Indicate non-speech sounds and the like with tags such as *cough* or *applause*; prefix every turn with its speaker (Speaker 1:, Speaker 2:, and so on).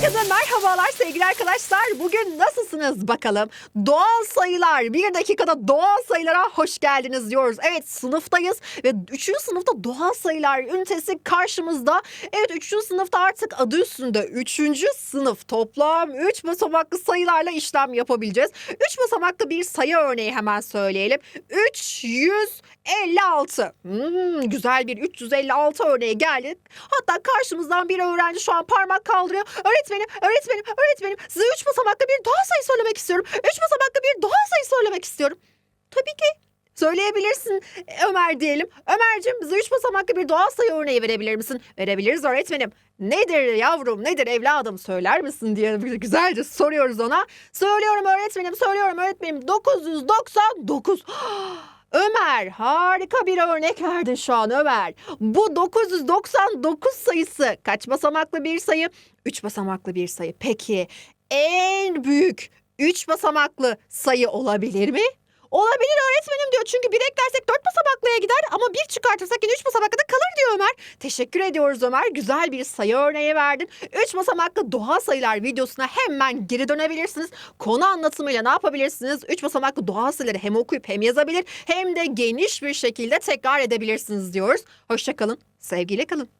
Speaker 1: Herkese merhabalar sevgili arkadaşlar. Bugün nasılsınız bakalım? Doğal sayılar. Bir dakikada doğal sayılara hoş geldiniz diyoruz. Evet sınıftayız ve 3. sınıfta doğal sayılar ünitesi karşımızda. Evet 3. sınıfta artık adı üstünde 3. sınıf toplam 3 basamaklı sayılarla işlem yapabileceğiz. 3 basamaklı bir sayı örneği hemen söyleyelim. 356. Hmm, güzel bir 356 örneği geldi. Hatta karşımızdan bir öğrenci şu an parmak kaldırıyor. Öğretmenim, öğretmenim, öğretmenim size 3 basamaklı bir doğal sayı söylemek istiyorum. 3 basamaklı bir doğal sayı söylemek istiyorum. Tabii ki. Söyleyebilirsin e, Ömer diyelim. Ömerciğim bize 3 basamaklı bir doğal sayı örneği verebilir misin? Verebiliriz öğretmenim. Nedir yavrum, nedir evladım söyler misin diye güzelce soruyoruz ona. Söylüyorum öğretmenim, söylüyorum öğretmenim. 999. *gasps* Ömer harika bir örnek verdin şu an Ömer. Bu 999 sayısı kaç basamaklı bir sayı? 3 basamaklı bir sayı. Peki en büyük 3 basamaklı sayı olabilir mi? Olabilir öğretmenim diyor. Çünkü bir eklersek 4 basamaklıya gider ama bir çıkartırsak yine 3 basamaklı da kalır diyor Ömer. Teşekkür ediyoruz Ömer. Güzel bir sayı örneği verdin. 3 basamaklı doğal sayılar videosuna hemen geri dönebilirsiniz. Konu anlatımıyla ne yapabilirsiniz? 3 basamaklı doğal sayıları hem okuyup hem yazabilir hem de geniş bir şekilde tekrar edebilirsiniz diyoruz. Hoşçakalın. Sevgiyle kalın.